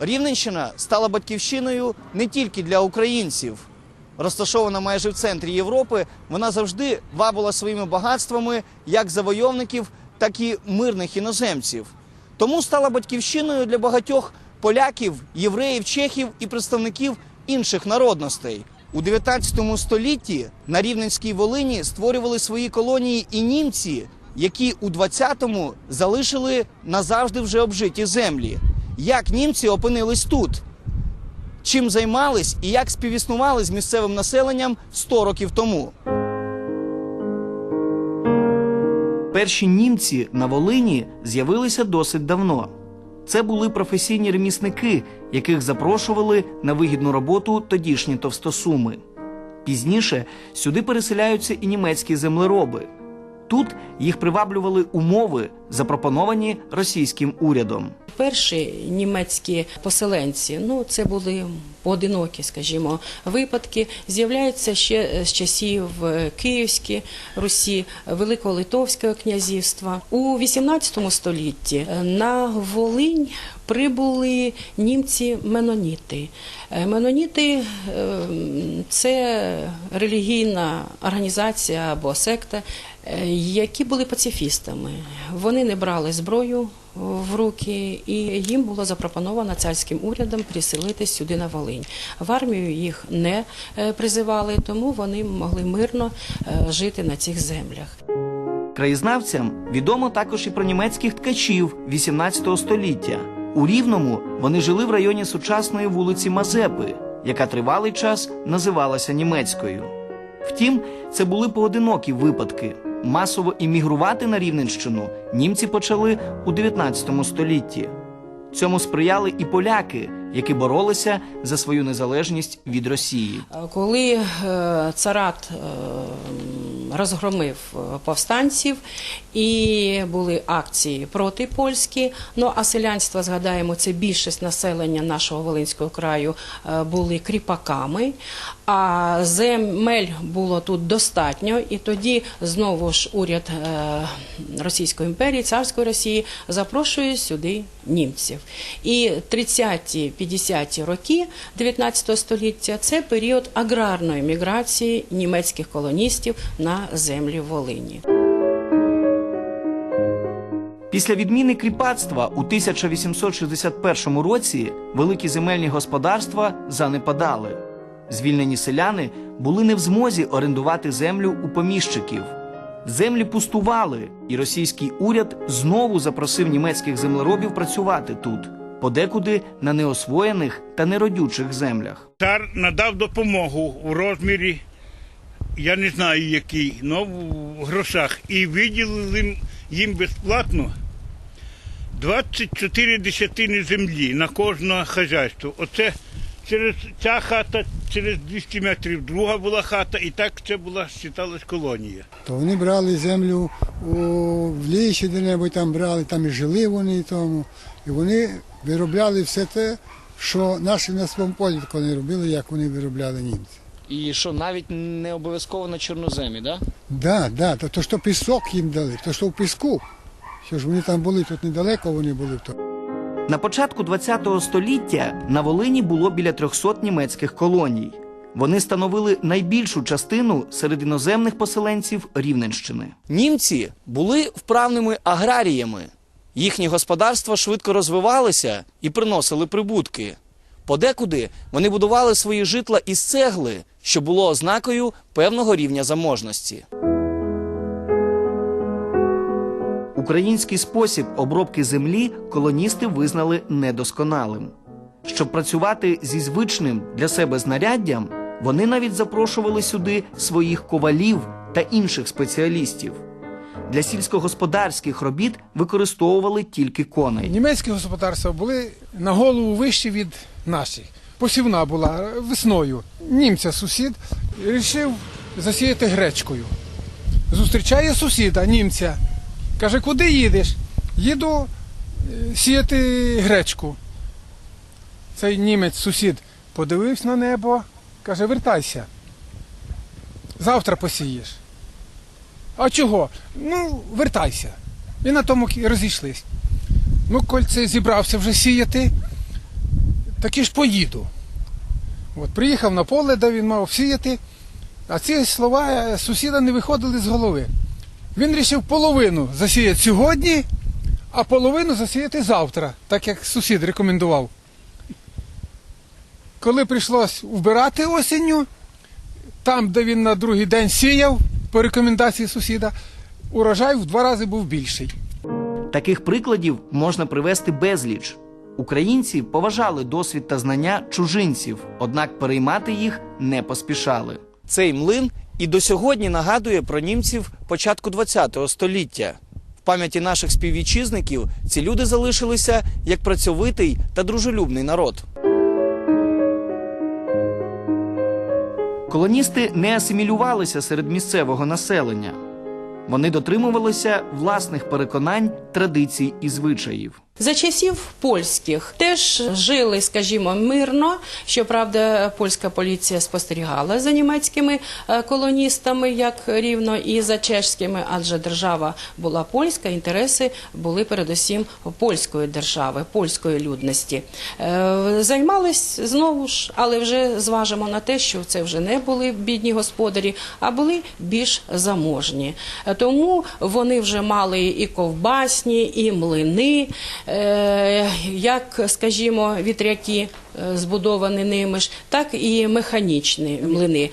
Рівненщина стала батьківщиною не тільки для українців. Розташована майже в центрі Європи, вона завжди вабила своїми багатствами як завойовників, так і мирних іноземців. Тому стала батьківщиною для багатьох поляків, євреїв, чехів і представників інших народностей. У 19 столітті на Рівненській Волині створювали свої колонії і німці, які у 20-му залишили назавжди вже обжиті землі. Як німці опинились тут? Чим займались і як співіснували з місцевим населенням 100 років тому? Перші німці на Волині з'явилися досить давно. Це були професійні ремісники, яких запрошували на вигідну роботу тодішні товстосуми. Пізніше сюди переселяються і німецькі землероби. Тут їх приваблювали умови, запропоновані російським урядом. Перші німецькі поселенці, ну це були поодинокі, скажімо, випадки. З'являються ще з часів е, Київської Русі, Великого Литовського князівства. У XVIII столітті е, на Волинь прибули німці-меноніти. Меноніти е, це релігійна організація або секта, які були пацифістами. Вони не брали зброю в руки, і їм було запропоновано царським урядом переселитись сюди на Волинь. В армію їх не е, призивали, тому вони могли мирно е, жити на цих землях. Краєзнавцям відомо також і про німецьких ткачів 18 століття. У Рівному вони жили в районі сучасної вулиці Мазепи, яка тривалий час називалася німецькою. Втім, це були поодинокі випадки. Масово іммігрувати на Рівненщину німці почали у 19 столітті. Цьому сприяли і поляки, які боролися за свою незалежність від Росії. Коли е, царат е, розгромив е, повстанців і були акції проти польські, ну а селянство, згадаємо, це більшість населення нашого Волинського краю були кріпаками, а земель було тут достатньо, і тоді знову ж уряд е, Російської імперії, царської Росії запрошує сюди німців. І 30-ті, 50-ті роки 19 століття це період аграрної міграції німецьких колоністів на землі Волині. Після відміни кріпацтва у 1861 році великі земельні господарства занепадали. Звільнені селяни були не в змозі орендувати землю у поміщиків. Землі пустували, і російський уряд знову запросив німецьких землеробів працювати тут, подекуди на неосвоєних та неродючих землях. Цар надав допомогу у розмірі, я не знаю який, але в грошах. І виділили їм- безплатно 24 десятини землі на кожне хазяйство. Оце через ця хата, через 200 метрів друга була хата, і так це була, вважалась колонія. То вони брали землю у, в лісі де-небудь там брали, там і жили вони і тому. І вони виробляли все те, що наші на своєму полі такого не робили, як вони виробляли німці. І що навіть не обов'язково на чорноземі, да? Да, да, то, то що пісок їм дали, то що в піску. Що ж вони там були, тут недалеко вони були. То. На початку ХХ століття на Волині було біля 300 німецьких колоній. Вони становили найбільшу частину серед іноземних поселенців Рівненщини. Німці були вправними аграріями. Їхні господарства швидко розвивалися і приносили прибутки. Подекуди вони будували свої житла із цегли, що було ознакою певного рівня заможності. Український спосіб обробки землі колоністи визнали недосконалим. Щоб працювати зі звичним для себе знаряддям, вони навіть запрошували сюди своїх ковалів та інших спеціалістів. Для сільськогосподарських робіт використовували тільки коней. Німецькі господарства були на голову вищі від наших. Посівна була весною. Німця сусід вирішив засіяти гречкою. Зустрічає сусіда, німця. Каже, куди їдеш? Їду е, сіяти гречку. Цей німець сусід подивився на небо, каже, вертайся. Завтра посієш. А чого? Ну, вертайся. І на тому розійшлись. Ну, коль це зібрався вже сіяти, таки ж поїду. От, приїхав на поле, де він мав сіяти, а ці слова е, сусіда не виходили з голови. Він вирішив половину засіяти сьогодні, а половину засіяти завтра, так як сусід рекомендував. Коли прийшлось вбирати осінню, там, де він на другий день сіяв, по рекомендації сусіда, урожай в два рази був більший. Таких прикладів можна привести безліч. Українці поважали досвід та знання чужинців, однак переймати їх не поспішали. Цей млин і до сьогодні нагадує про німців початку ХХ століття. В пам'яті наших співвітчизників ці люди залишилися як працьовитий та дружелюбний народ. Колоністи не асимілювалися серед місцевого населення. Вони дотримувалися власних переконань, традицій і звичаїв. За часів польських теж жили, скажімо, мирно. Щоправда, польська поліція спостерігала за німецькими е, колоністами, як рівно і за чешськими, адже держава була польська, інтереси були передусім польської держави, польської людності. Е, Займались знову ж, але вже зважимо на те, що це вже не були бідні господарі, а були більш заможні. Тому вони вже мали і ковбасні, і млини, як, скажімо, вітряки е, збудовані ними ж, так і механічні млини.